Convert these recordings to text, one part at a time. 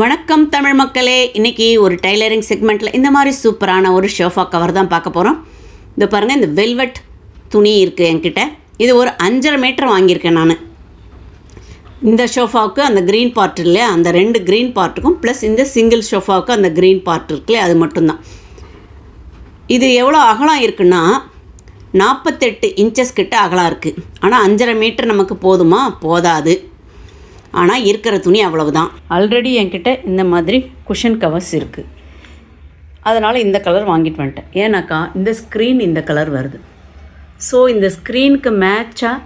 வணக்கம் தமிழ் மக்களே. இன்றைக்கி ஒரு டைலரிங் செக்மெண்ட்டில் இந்த மாதிரி சூப்பரான ஒரு ஷோஃபா கவர் தான் பார்க்க போகிறோம் இந்த பாருங்கள் இந்த வெல்வெட் துணி இருக்குது என்கிட்ட. இது ஒரு அஞ்சரை மீட்டர் வாங்கியிருக்கேன் நான். இந்த ஷோஃபாவுக்கு அந்த க்ரீன் பார்ட் இல்லையா? அந்த ரெண்டு க்ரீன் பார்ட்டுக்கும் ப்ளஸ் இந்த சிங்கிள் ஷோஃபாவுக்கு அந்த க்ரீன் பார்ட் இருக்குல்லையே அது மட்டும்தான். இது எவ்வளோ அகலம் இருக்குன்னா நாற்பத்தெட்டு இன்ச்சஸ் கிட்ட அகலம் இருக்குது ஆனால் அஞ்சரை மீட்டர் நமக்கு போதுமா? போதாது. ஆனால் இருக்கிற துணி அவ்வளவுதான். ஆல்ரெடி என்கிட்ட இந்த மாதிரி குஷன் கவர்ஸ் இருக்குது அதனால் இந்த கலர் வாங்கிட்டு வந்துட்டேன். ஏன்னாக்கா இந்த ஸ்க்ரீன் இந்த கலர் வருது. ஸோ இந்த ஸ்க்ரீனுக்கு மேட்சாக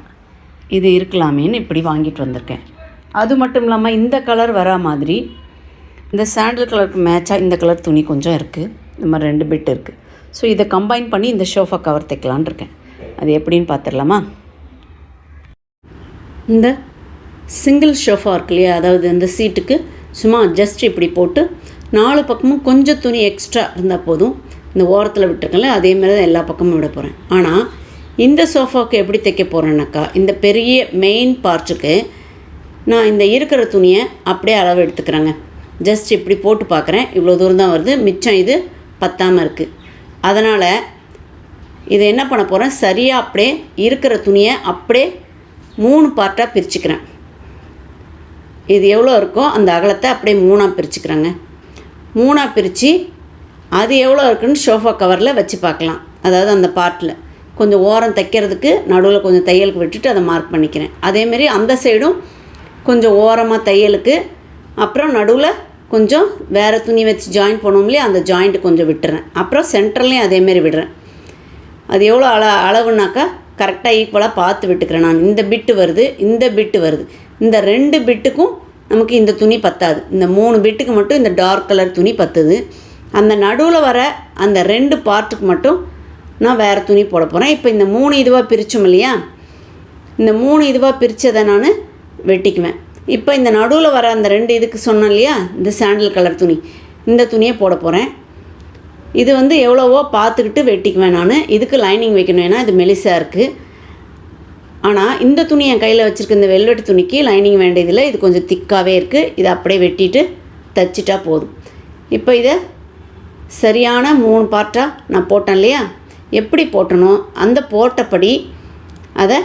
இது இருக்கலாமேன்னு இப்படி வாங்கிட்டு வந்திருக்கேன். அது மட்டும் இல்லாமல் இந்த கலர் வரா மாதிரி இந்த சாண்டில் கலருக்கு மேட்சாக இந்த கலர் துணி கொஞ்சம் இருக்குது இந்த மாதிரி ரெண்டு பிட் இருக்குது ஸோ இதை கம்பைன் பண்ணி இந்த ஷோஃபா கவர் தைக்கலான் இருக்கேன். அது எப்படின்னு பார்த்துடலாமா இந்த சிங்கிள் ஷோஃபா இருக்கு இல்லையா? அதாவது இந்த சீட்டுக்கு சும்மா ஜஸ்ட் இப்படி போட்டு நாலு பக்கமும் கொஞ்சம் துணி எக்ஸ்ட்ரா இருந்தால் போதும். இந்த ஓரத்தில் விட்டுருக்கல அதே மாதிரி தான் எல்லா பக்கமும் விட போகிறேன் ஆனால் இந்த சோஃபாவுக்கு எப்படி தைக்க போகிறேன்னாக்கா இந்த பெரிய மெயின் பார்ட்டுக்கு நான் இந்த இருக்கிற துணியை அப்படியே அளவு எடுத்துக்கிறேங்க. ஜஸ்ட் இப்படி போட்டு பார்க்குறேன். இவ்வளோ தூரம் தான் வருது. மிச்சம் இது பத்தாமல் இருக்குது அதனால் இதை என்ன பண்ண போகிறேன் சரியாக அப்படியே இருக்கிற துணியை அப்படியே மூணு பார்ட்டாக பிரிச்சுக்கிறேன். இது எவ்வளோ இருக்கோ அந்த அகலத்தை அப்படியே மூணாக பிரிச்சுக்கிறேங்க. மூணாக பிரித்து அது எவ்வளோ இருக்குன்னு ஷோஃபா கவரில் வச்சு பார்க்கலாம். அதாவது அந்த பார்ட்டில் கொஞ்சம் ஓரம் தைக்கிறதுக்கு நடுவில் கொஞ்சம் தையலுக்கு விட்டுட்டு அதை மார்க் பண்ணிக்கிறேன். அதேமாரி அந்த சைடும் கொஞ்சம் ஓரமாக தையலுக்கு அப்புறம் நடுவில் கொஞ்சம் வேறு துணி வச்சு ஜாயின் பண்ணோம் இல்லையா அந்த ஜாயிண்ட்டு கொஞ்சம் விட்டுறேன். அப்புறம் சென்டர்லேயும் அதேமாரி விடுறேன். அது எவ்வளோ அள அளவுனாக்கா கரெக்டாக ஈக்குவலாக பார்த்து விட்டுக்கிறேன் நான். இந்த பிட்டு வருது இந்த பிட்டு வருது. இந்த ரெண்டு பிட்டுக்கும் நமக்கு இந்த துணி பத்தாது. இந்த மூணு பிட்டுக்கு மட்டும் இந்த டார்க் கலர் துணி பத்துது. அந்த நடுவில் வர அந்த ரெண்டு பார்ட்டுக்கு மட்டும் நான் வேறு துணி போட போகிறேன் இப்போ இந்த மூணு இதுவாக பிரித்தோம் இல்லையா? இந்த மூணு இதுவாக பிரித்ததை நான் வெட்டிக்குவேன். இப்போ இந்த நடுவில் வர அந்த ரெண்டு இதுக்கு சொன்னேன் இல்லையா? இந்த சாண்டில் கலர் துணி. இந்த துணியை போட போகிறேன் இது வந்து எவ்வளவோ பார்த்துக்கிட்டு வெட்டிக்குவேன் நான். இதுக்கு லைனிங் வைக்கணும். ஏன்னா இது மெலிசாக இருக்குது ஆனால் இந்த துணி என் கையில் வச்சுருக்க இந்த வெல்வெட் துணிக்கு லைனிங் வேண்டியதில்லை. இது கொஞ்சம் திக்காகவே இருக்குது இதை அப்படியே வெட்டிட்டு தச்சிட்டா போதும். இப்போ இதை சரியான மூணு பார்ட்டாக நான் போட்டேன் இல்லையா? எப்படி போட்டனோ அந்த போட்டபடி அதை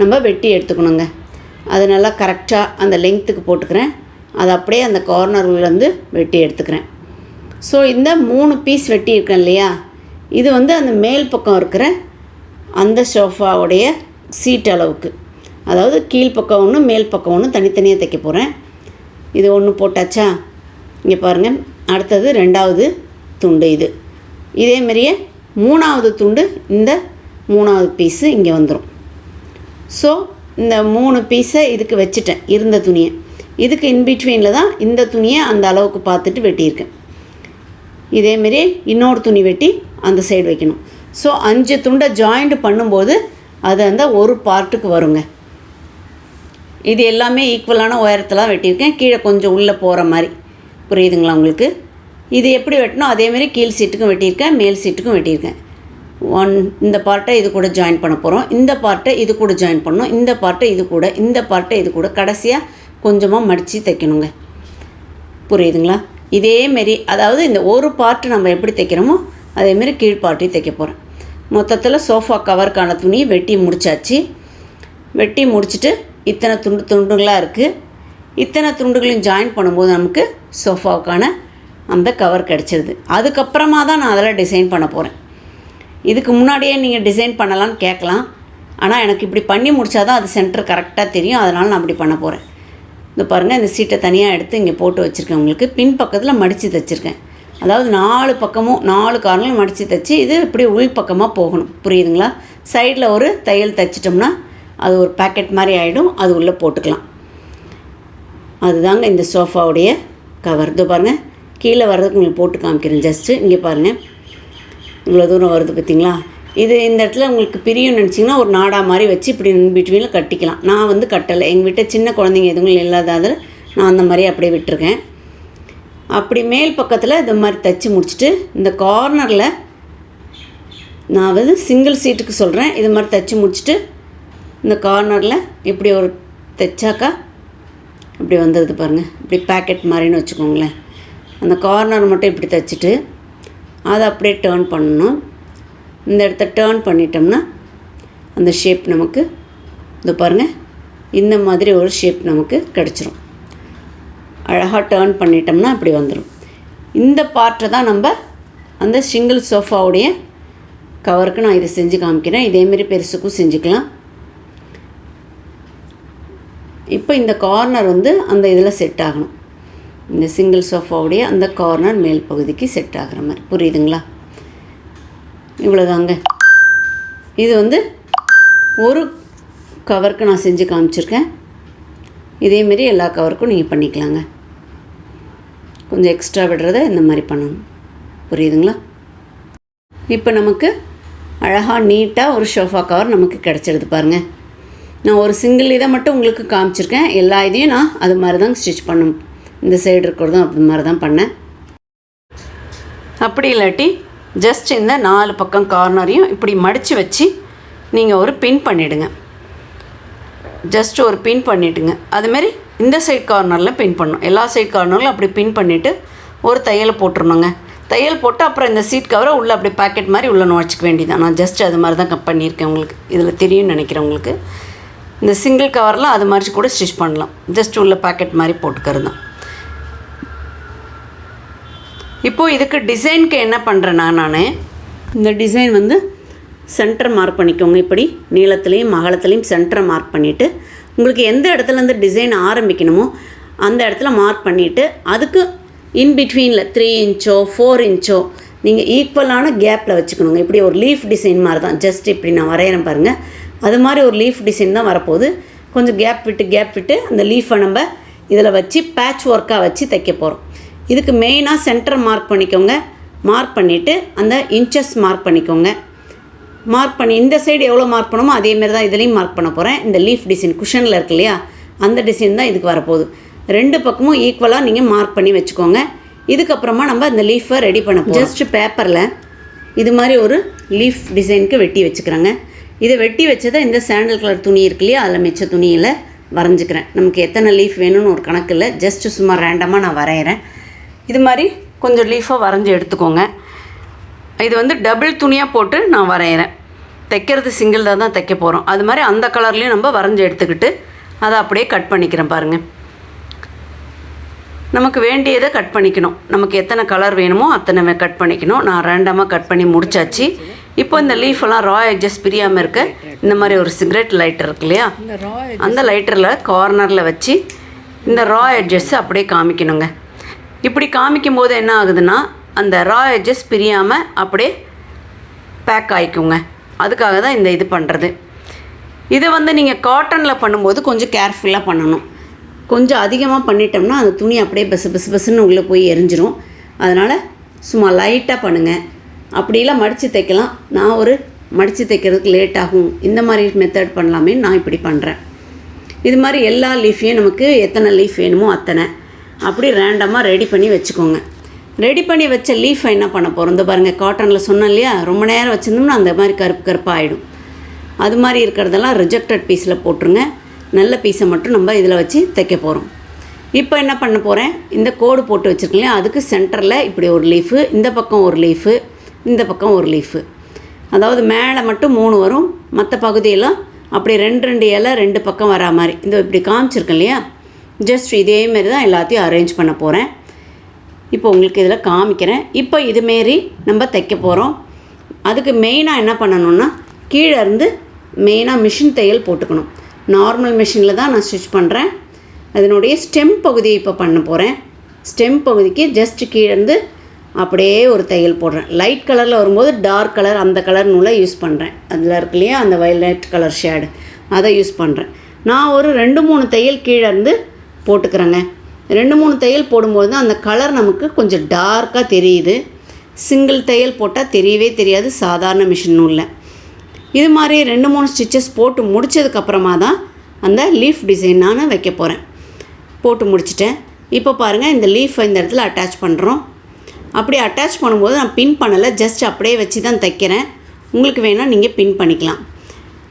நம்ம வெட்டி எடுத்துக்கணுங்க. அது நல்லா கரெக்டாக அந்த லெங்க்த்துக்கு போட்டுக்கிறேன். அதை அப்படியே அந்த கார்னர்லேருந்து வெட்டி எடுத்துக்கிறேன். ஸோ இந்த மூணு பீஸ் வெட்டியிருக்கேன் இல்லையா? இது வந்து அந்த மேல் பக்கம் இருக்கிற அந்த சோஃபாவுடைய சீட் அளவுக்கு. அதாவது கீழ்ப்பக்கம் ஒன்று மேல் பக்கம் ஒன்று தனித்தனியாக தைக்க போகிறேன் இது ஒன்று போட்டாச்சா? இங்கே பாருங்கள் அடுத்தது ரெண்டாவது துண்டு இது. இதே மாதிரியே மூணாவது துண்டு இந்த மூணாவது பீஸு இங்கே வந்துடும் ஸோ இந்த மூணு பீஸை இதுக்கு வச்சுட்டேன் இருந்த துணியை. இதுக்கு இன்பிட்வீனில் தான் இந்த துணியை அந்த அளவுக்கு பார்த்துட்டு வெட்டியிருக்கேன். இதேமாரி இன்னொரு துணி வெட்டி அந்த சைடு வைக்கணும். ஸோ அஞ்சு துண்டை ஜாயிண்ட் பண்ணும்போது அது அந்த ஒரு பார்ட்டுக்கு வருங்க. இது எல்லாமே ஈக்குவலான உயரத்தெலாம் வெட்டியிருக்கேன். கீழே கொஞ்சம் உள்ளே போகிற மாதிரி. புரியுதுங்களா உங்களுக்கு? இது எப்படி வெட்டணும் அதேமாரி கீழ் சீட்டுக்கும் வெட்டியிருக்கேன் மேல் சீட்டுக்கும் வெட்டியிருக்கேன். ஒன் இந்த பார்ட்டை இது கூட ஜாயின் பண்ண போகிறோம் இந்த பார்ட்டை இது கூட ஜாயின் பண்ணணும். இந்த பார்ட்டை இது கூட இந்த பார்ட்டை இது கூட கடைசியாக கொஞ்சமாக மடித்து தைக்கணுங்க. புரியுதுங்களா? இதேமாரி அதாவது இந்த ஒரு பார்ட்டு நம்ம எப்படி தைக்கிறோமோ அதேமாரி கீழ் பார்ட்டையும் தைக்க போகிறேன் மொத்தத்தில் சோஃபா கவருக்கான துணியை வெட்டி முடிச்சாச்சு. வெட்டி முடிச்சுட்டு இத்தனை துண்டு துண்டுகளாக இருக்குது இத்தனை துண்டுகளையும் ஜாயின் பண்ணும்போது நமக்கு சோஃபாவுக்கான அந்த கவர் கிடச்சிருது. அதுக்கப்புறமா தான் நான் அதெல்லாம் டிசைன் பண்ண போகிறேன் இதுக்கு முன்னாடியே நீங்கள் டிசைன் பண்ணலான்னு கேட்கலாம். ஆனால் எனக்கு இப்படி பண்ணி முடித்தா தான் அது சென்டர் கரெக்டாக தெரியும். அதனால் நான் அப்படி பண்ண போகிறேன் இந்த பாருங்கள் இந்த சீட்டை தனியாக எடுத்து இங்கே போட்டு வச்சுருக்கேன் உங்களுக்கு. பின் பக்கத்தில் மடித்து தைச்சிருக்கேன். அதாவது நாலு பக்கமும் நாலு காரணங்களும் மடித்து தைச்சி இது இப்படி உள் பக்கமாக போகணும். புரியுதுங்களா? சைடில் ஒரு தையல் தைச்சிட்டோம்னா அது ஒரு பேக்கெட் மாதிரி ஆகிடும் அது உள்ளே போட்டுக்கலாம். அதுதாங்க இந்த சோஃபாவுடைய கவர் இதோ பாருங்கள் கீழே வர்றதுக்கு உங்களுக்கு போட்டு காமிக்கிறேன் ஜஸ்ட்டு இங்கே பாருங்கள் இவ்வளோ தூரம் வருது பார்த்தீங்களா? இது இந்த இடத்துல உங்களுக்கு பிரியும் நினச்சிங்கன்னா ஒரு நாடா மாதிரி வச்சு இப்படி பிட்வீனில் கட்டிக்கலாம். நான் வந்து கட்டலை. எங்கள் வீட்டை சின்ன குழந்தைங்க எதுவும் இல்லாததால் நான் அந்த மாதிரி அப்படியே விட்டுருக்கேன். அப்படி மேல் பக்கத்தில் இந்த மாதிரி தைச்சி முடிச்சுட்டு இந்த கார்னரில் நான் வந்து சிங்கிள் சீட்டுக்கு சொல்கிறேன் இது மாதிரி தைச்சி முடிச்சுட்டு இந்த கார்னரில் இப்படி ஒரு தைச்சாக்கா இப்படி வந்துடுது பாருங்கள் இப்படி பேக்கெட் மாதிரின்னு வச்சுக்கோங்களேன். அந்த கார்னர் மட்டும் இப்படி தைச்சிட்டு அதை அப்படியே டேர்ன் பண்ணணும். இந்த இடத்த டேர்ன் பண்ணிட்டோம்னா அந்த ஷேப் நமக்கு இதை பாருங்கள் இந்த மாதிரி ஒரு ஷேப் நமக்கு கிடச்சிரும். அழகாக டேர்ன் பண்ணிட்டோம்னா அப்படி வந்துடும் இந்த பார்ட்டை தான் நம்ம அந்த சிங்கிள் சோஃபாவுடைய கவருக்கு நான் இதை செஞ்சு காமிக்கிறேன். இதேமாரி பெருசுக்கும் செஞ்சுக்கலாம். இப்போ இந்த கார்னர் வந்து அந்த இதில் செட் ஆகணும். இந்த சிங்கிள் சோஃபாவுடைய அந்த கார்னர் மேல் பகுதிக்கு செட் ஆகிற மாதிரி. புரியுதுங்களா? இவ்வளோதாங்க இது வந்து ஒரு கவருக்கு நான் செஞ்சு காமிச்சிருக்கேன். இதேமாரி எல்லா கவருக்கும் நீங்கள் பண்ணிக்கலாங்க. கொஞ்சம் எக்ஸ்ட்ரா விடுறத இந்த மாதிரி பண்ணணும். புரியுதுங்களா? இப்போ நமக்கு அழகாக நீட்டாக ஒரு ஷோஃபா கவர் நமக்கு கிடச்சிடுது பாருங்கள் நான் ஒரு சிங்கிள் இதை மட்டும் உங்களுக்கு காமிச்சிருக்கேன். எல்லா இதையும் நான் அது மாதிரி தான் ஸ்டிச் பண்ணும் இந்த சைடு இருக்கிறதும் அப்படி மாதிரி தான் பண்ணேன். அப்படி இல்லாட்டி ஜஸ்ட் இந்த நாலு பக்கம் கார்னரையும் இப்படி மடித்து வச்சு நீங்கள் ஒரு பின் பண்ணிவிடுங்க ஜஸ்ட் ஒரு பின் பண்ணிவிட்டுங்க அதுமாரி இந்த சைட் கார்னரில் பின் பண்ணணும். எல்லா சைட் கார்னரிலும் அப்படி பின் பண்ணிவிட்டு ஒரு தையலை போட்டுருணுங்க தையல் போட்டு அப்புறம் இந்த சீட் கவரை உள்ளே அப்படி பேக்கெட் மாதிரி உள்ளே நுழைச்சிக்க வேண்டியதான் நான் ஜஸ்ட் அது மாதிரி தான் கப் பண்ணியிருக்கேன் உங்களுக்கு. இதில் தெரியும்னு நினைக்கிறேன் உங்களுக்கு. இந்த சிங்கிள் கவர்லாம் அது மாதிரி கூட ஸ்டிச் பண்ணலாம். ஜஸ்ட் உள்ள பேக்கெட் மாதிரி போட்டுக்கிறது தான். இப்போது இதுக்கு டிசைனுக்கு என்ன பண்ணுறேன்னா நான் இந்த டிசைன் வந்து சென்டர் மார்க் பண்ணிக்கோங்க இப்படி. நீளத்துலேயும் அகலத்துலேயும் சென்டரை மார்க் பண்ணிவிட்டு உங்களுக்கு எந்த இடத்துலேருந்து டிசைன் ஆரம்பிக்கணுமோ அந்த இடத்துல மார்க் பண்ணிவிட்டு அதுக்கு இன் பிட்வீனில் த்ரீ இன்ச்சோ ஃபோர் இன்ச்சோ நீங்கள் ஈக்குவலான கேப்பில் வச்சுக்கணுங்க. இப்படி ஒரு லீஃப் டிசைன் மாதிரி தான் ஜஸ்ட் இப்படி நான் வரைகிறேன் பாருங்கள் அது மாதிரி ஒரு லீஃப் டிசைன் தான் வரப்போகுது. கொஞ்சம் கேப் விட்டு கேப் விட்டு அந்த லீஃபை நம்ம இதில் வச்சு பேட்ச் ஒர்க்காக வச்சு தைக்க போகிறோம் இதுக்கு மெயினாக சென்டர் மார்க் பண்ணிக்கோங்க. மார்க் பண்ணிவிட்டு அந்த இன்ச்சஸ் மார்க் பண்ணிக்கோங்க. மார்க் பண்ணி இந்த சைடு எவ்வளோ மார்க் பண்ணுமோ அதேமாரி தான் இதுலேயும் மார்க் பண்ண போகிறேன் இந்த லீஃப் டிசைன் குஷனில் இருக்கு இல்லையா? அந்த டிசைன் தான் இதுக்கு வரப்போகுது. ரெண்டு பக்கமும் ஈக்குவலாக நீங்கள் மார்க் பண்ணி வச்சுக்கோங்க. இதுக்கப்புறமா நம்ம இந்த லீஃபை ரெடி பண்ண போகிறோம் ஜஸ்ட் பேப்பரில் இது மாதிரி ஒரு லீஃப் டிசைனுக்கு வெட்டி வச்சுக்கிறேங்க. இதை வெட்டி வச்சதை இந்த சாண்டல் கலர் துணி இருக்கு இல்லையா? அதில் மிச்ச துணியில் வரைஞ்சிக்கிறேன். நமக்கு எத்தனை லீஃப் வேணும்னு ஒரு கணக்கு இல்லை. ஜஸ்ட் சும்மா ரேண்டமாக நான் வரைகிறேன் இது மாதிரி கொஞ்சம் லீஃபாக வரைஞ்சி எடுத்துக்கோங்க. இது வந்து டபுள் துணியாக போட்டு நான் வரைகிறேன் தைக்கிறது சிங்கிள் தான் தான் தைக்க போகிறோம் அது மாதிரி அந்த கலர்லேயும் நம்ம வரைஞ்சி எடுத்துக்கிட்டு அதை அப்படியே கட் பண்ணிக்கிறேன் பாருங்கள் நமக்கு வேண்டியதை கட் பண்ணிக்கணும். நமக்கு எத்தனை கலர் வேணுமோ அத்தனை கட் பண்ணிக்கணும். நான் ரேண்டமாக கட் பண்ணி முடிச்சாச்சு. இப்போ இந்த லீஃபெல்லாம் ரா எட்ஜஸ் பிரியாமல் இருக்க. இந்த மாதிரி ஒரு சிகரெட் லைட்டர் இருக்கு இல்லையா? அந்த லைட்டரில் கார்னரில் வச்சு இந்த ரா எட்ஜஸ் அப்படியே காமிக்கணுங்க. இப்படி காமிக்கும் போது என்ன ஆகுதுன்னா அந்த ரா எட்ஜஸ் பிரியாமல் அப்படியே பேக் ஆகிக்குங்க அதுக்காக தான் இந்த இது பண்ணுறது இதை வந்து நீங்கள் காட்டனில் பண்ணும்போது கொஞ்சம் கேர்ஃபுல்லாக பண்ணணும். கொஞ்சம் அதிகமாக பண்ணிட்டோம்னா அந்த துணி அப்படியே பசு பசு பசுன்னு உள்ளே போய் எரிஞ்சிரும். அதனால் சும்மா லைட்டாக பண்ணுங்கள் அப்படிலாம் மடித்து தைக்கலாம். நான் ஒரு மடித்து தைக்கிறதுக்கு லேட் ஆகும். இந்த மாதிரி மெத்தட் பண்ணலாமே நான் இப்படி பண்ணுறேன் இது மாதிரி எல்லா லீஃபையும் நமக்கு எத்தனை லீஃப் வேணுமோ அத்தனை. அப்படி ரேண்டமாக ரெடி பண்ணி வச்சுக்கோங்க. ரெடி பண்ணி வச்ச லீஃபை என்ன பண்ண போகிறோம் இந்த பாருங்கள் காட்டனில் சொன்னேன் இல்லையா? ரொம்ப நேரம் வச்சுருந்தோம்னா அந்த மாதிரி கருப்பு கருப்பாக ஆகிடும் அது மாதிரி இருக்கிறதெல்லாம் ரிஜெக்டட் பீஸில் போட்டுருங்க. நல்ல பீஸை மட்டும் நம்ம இதில் வச்சு தைக்க போகிறோம் இப்போ என்ன பண்ண போகிறேன் இந்த கோடு போட்டு வச்சுருக்கலையா அதுக்கு சென்டரில் இப்படி ஒரு லீஃபு இந்த பக்கம் ஒரு லீஃபு இந்த பக்கம் ஒரு லீஃபு அதாவது மேலே மட்டும் மூணு வரும். மற்ற பகுதியெல்லாம் அப்படி ரெண்டு ரெண்டு இலை ரெண்டு பக்கம் வரா மாதிரி. இந்த இப்படி காமிச்சிருக்கேன் இல்லையா? ஜஸ்ட் மாதிரி தான் எல்லாத்தையும் அரேஞ்ச் பண்ண போகிறேன் இப்போ உங்களுக்கு இதில் காமிக்கிறேன். இப்போ இதுமாரி நம்ம தைக்க போகிறோம் அதுக்கு மெயினாக என்ன பண்ணணும்னா கீழே இருந்து மெயினாக மிஷின் தையல் போட்டுக்கணும். நார்மல் மிஷினில் தான் நான் ஸ்டிச் பண்ணுறேன் அதனுடைய ஸ்டெம் பகுதியை இப்போ பண்ண போகிறேன் ஸ்டெம் பகுதிக்கு ஜஸ்ட் கீழேருந்து அப்படியே ஒரு தையல் போடுறேன். லைட் கலரில் வரும்போது டார்க் கலர் அந்த கலர் நூலை யூஸ் பண்ணுறேன் அதில் இருக்கு இல்லையா அந்த வயலட் கலர் ஷேடு அதை யூஸ் பண்ணுறேன் நான் ஒரு ரெண்டு மூணு தையல் கீழே இருந்து போட்டுக்கிறேங்க. ரெண்டு மூணு தையல் போடும்போது தான் அந்த கலர் நமக்கு கொஞ்சம் டார்க்காக தெரியுது. சிங்கிள் தையல் போட்டால் தெரியவே தெரியாது சாதாரண மிஷின் நூலில் இது மாதிரி ரெண்டு மூணு ஸ்டிச்சஸ் போட்டு முடிச்சதுக்கப்புறமா தான் அந்த லீஃப் டிசைன் நான் வைக்க போகிறேன் போட்டு முடிச்சிட்டேன். இப்போ பாருங்கள் இந்த லீஃப் இந்த இடத்துல அட்டாச் பண்ணுறோம் அப்படி அட்டாச் பண்ணும்போது நான் பின் பண்ணலை ஜஸ்ட் அப்படியே வச்சு தான் தைக்கிறேன். உங்களுக்கு வேணால் நீங்கள் பின் பண்ணிக்கலாம்.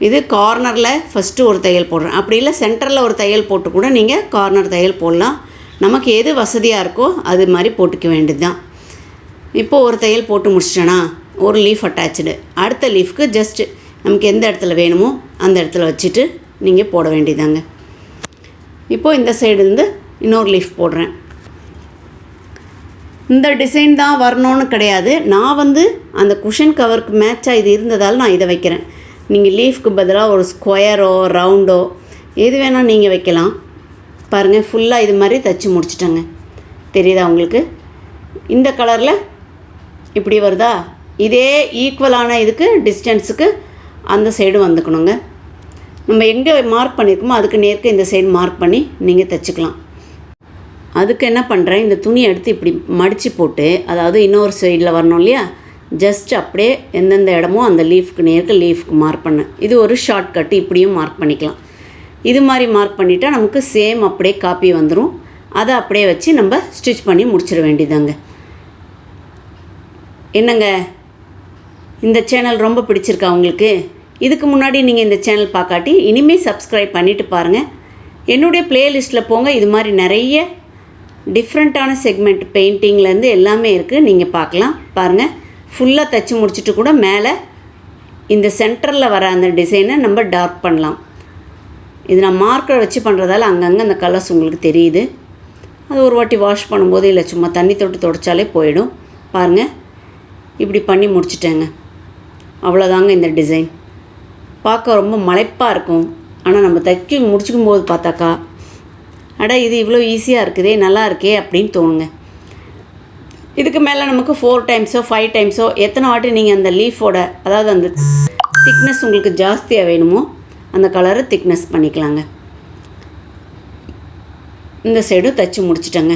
இது கார்னரில் ஃபஸ்ட்டு ஒரு தையல் போடுறேன். அப்படி இல்லை சென்டரில் ஒரு தையல் போட்டு கூட நீங்கள் கார்னர் தையல் போடலாம். நமக்கு எது வசதியாக இருக்கோ அது மாதிரி போட்டுக்க வேண்டியது தான் இப்போது ஒரு தையல் போட்டு முடிச்சிட்டேன்னா ஒரு லீஃப் அட்டாச்சு அடுத்த லீஃப்க்கு ஜஸ்ட்டு நமக்கு எந்த இடத்துல வேணுமோ அந்த இடத்துல வச்சுட்டு நீங்கள் போட வேண்டியதாங்க. இப்போது இந்த சைடு இருந்து இன்னொரு லீஃப் போடுறேன். இந்த டிசைன் தான் வரணும்னு கிடையாது. நான் வந்து அந்த குஷன் கவருக்கு மேட்சாக இது இருந்ததால் நான் இதை வைக்கிறேன். நீங்கள் லீஃப்க்கு பதிலாக ஒரு ஸ்கொயரோ ரவுண்டோ எது வேணால் நீங்கள் வைக்கலாம். பாருங்கள் ஃபுல்லாக இது மாதிரி தைச்சி முடிச்சிட்டேங்க. தெரியுதா உங்களுக்கு? இந்த கலரில் இப்படி வருதா? இதே ஈக்குவலான இதுக்கு டிஸ்டன்ஸுக்கு அந்த சைடு வந்துக்கணுங்க. நம்ம எங்கே மார்க் பண்ணியிருக்கோமோ அதுக்கு நேருக்கு இந்த சைடு மார்க் பண்ணி நீங்கள் தைச்சிக்கலாம். அதுக்கு என்ன பண்ணுறேன் இந்த துணியை எடுத்து இப்படி மடித்து போட்டு அதாவது இன்னொரு சைடில் வரணும் இல்லையா? ஜஸ்ட் அப்படியே எந்தெந்த இடமோ அந்த லீஃப்க்கு நேருக்கு லீஃப்க்கு மார்க் பண்ணேன் இது ஒரு ஷார்ட் கட்டு இப்படியும் மார்க் பண்ணிக்கலாம். இது மாதிரி மார்க் பண்ணிட்டால் நமக்கு சேம் அப்படியே காப்பி வந்துடும் அதை அப்படியே வச்சு நம்ம ஸ்டிச் பண்ணி முடிச்சிட வேண்டியதாங்க என்னங்க? இந்த சேனல் ரொம்ப பிடிச்சிருக்கா உங்களுக்கு? இதுக்கு முன்னாடி நீங்கள் இந்த சேனல் பார்க்காட்டி இனிமேல் சப்ஸ்கிரைப் பண்ணிவிட்டு பாருங்கள் என்னுடைய ப்ளேலிஸ்ட்டில் போங்க. இது மாதிரி நிறைய டிஃப்ரெண்ட்டான செக்மெண்ட் பெயிண்டிங்லேருந்து எல்லாமே இருக்குது நீங்கள் பார்க்கலாம். பாருங்கள் ஃபுல்லாக தைச்சி முடிச்சுட்டு கூட மேலே இந்த சென்டரில் வர அந்த டிசைனை நம்ம டார்க் பண்ணலாம். இது நான் மார்க்கர் வச்சு பண்ணுறதால அங்கங்கே அந்த கலர்ஸ் உங்களுக்கு தெரியுது. அது ஒரு வாட்டி வாஷ் பண்ணும்போது இல்லை சும்மா தண்ணி தொட்டு தொடச்சாலே போயிடும். பாருங்கள் இப்படி பண்ணி முடிச்சிட்டேங்க. அவ்வளோதாங்க இந்த டிசைன் பார்க்க ரொம்ப மலைப்பாக இருக்கும். ஆனால் நம்ம தைக்க முடிச்சுக்கும் போது பார்த்தாக்கா அட இது இவ்வளோ ஈஸியாக இருக்குதே நல்லா இருக்கே அப்படின்னு தோணுங்க. இதுக்கு மேலே நமக்கு ஃபோர் டைம்ஸோ ஃபைவ் டைம்ஸோ எத்தனை வாட்டி நீங்கள் அந்த லீஃபோட அதாவது அந்த திக்னஸ் உங்களுக்கு ஜாஸ்தியாக வேணுமோ அந்த கலரை திக்னஸ் பண்ணிக்கலாங்க. இந்த சைடும் தைச்சி முடிச்சிட்டேங்க.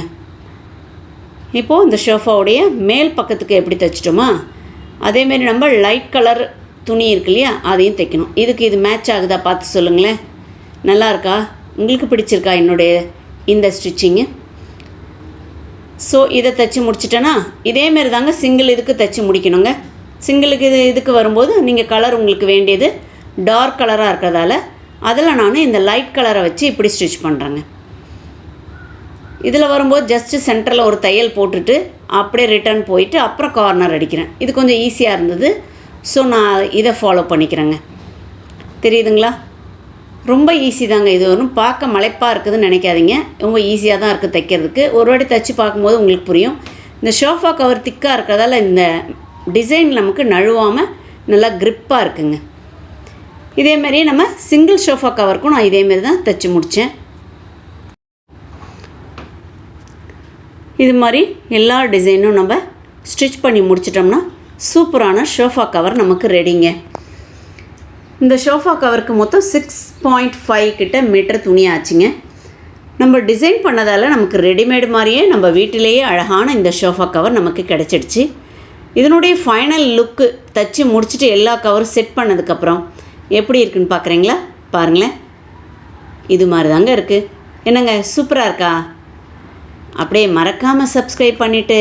இப்போது இந்த ஷோஃபாவுடைய மேல் பக்கத்துக்கு எப்படி தைச்சிட்டோமா அதேமாரி நம்ம லைட் கலர் துணி இருக்கு இல்லையா அதையும் தைக்கணும். இதுக்கு இது மேட்ச் ஆகுதா பார்த்து சொல்லுங்களேன். நல்லா இருக்கா? உங்களுக்கு பிடிச்சிருக்கா என்னுடைய இந்த ஸ்டிச்சிங்கு ஸோ இதை தைச்சி முடிச்சிட்டேன்னா இதேமாரி தாங்க சிங்கிள் இதுக்கு தைச்சி முடிக்கணுங்க. சிங்கிளுக்கு இது இதுக்கு வரும்போது நீங்கள் கலர் உங்களுக்கு வேண்டியது டார்க் கலராக இருக்கிறதால அதில் நான் இந்த லைட் கலரை வச்சு இப்படி ஸ்டிச் பண்ணுறேங்க இதில் வரும்போது ஜஸ்ட்டு சென்டரில் ஒரு தையல் போட்டுட்டு அப்படியே ரிட்டர்ன் போயிட்டு அப்புறம் கார்னர் அடிக்கிறேன். இது கொஞ்சம் ஈஸியாக இருந்தது. ஸோ நான் இதை ஃபாலோ பண்ணிக்கிறேங்க. தெரியுதுங்களா? ரொம்ப ஈஸி தாங்க இது. வரும் பார்க்க மலைப்பாக இருக்குதுன்னு நினைக்காதீங்க. ரொம்ப ஈஸியாக தான் இருக்குது தைக்கிறதுக்கு. ஒரு வாட்டி தைச்சி பார்க்கும்போது உங்களுக்கு புரியும். இந்த ஷோஃபா கவர் திக்காக இருக்கிறதால இந்த டிசைன் நமக்கு நழுவாமல் நல்லா க்ரிப்பாக இருக்குங்க. இதே மாதிரியே நம்ம சிங்கிள் ஷோஃபா கவருக்கும் நான் இதேமாரி தான் தைச்சி முடித்தேன் இது மாதிரி எல்லா டிசைனும் நம்ம ஸ்டிச் பண்ணி முடிச்சிட்டோம்னா சூப்பரான ஷோஃபா கவர் நமக்கு ரெடிங்க இந்த ஷோஃபா கவருக்கு மொத்தம் சிக்ஸ் பாயிண்ட் ஃபைவ் கிட்ட மீட்டர் துணி ஆச்சுங்க நம்ம டிசைன் பண்ணதால் நமக்கு ரெடிமேடு மாதிரியே நம்ம வீட்டிலேயே அழகான இந்த ஷோஃபா கவர் நமக்கு கிடச்சிடுச்சு. இதனுடைய ஃபைனல் லுக்கு தச்சு முடிச்சுட்டு எல்லா கவரும் செட் பண்ணதுக்கப்புறம் எப்படி இருக்குன்னு பார்க்குறீங்களா? பாருங்களேன். இது மாதிரி தாங்க இருக்குது என்னங்க சூப்பராக இருக்கா? அப்படியே மறக்காமல் சப்ஸ்கிரைப் பண்ணிவிட்டு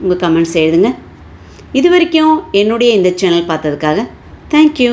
உங்கள் கமெண்ட்ஸ் எழுதுங்க. இது வரைக்கும் என்னுடைய இந்த சேனல் பார்த்ததுக்காக தேங்க்யூ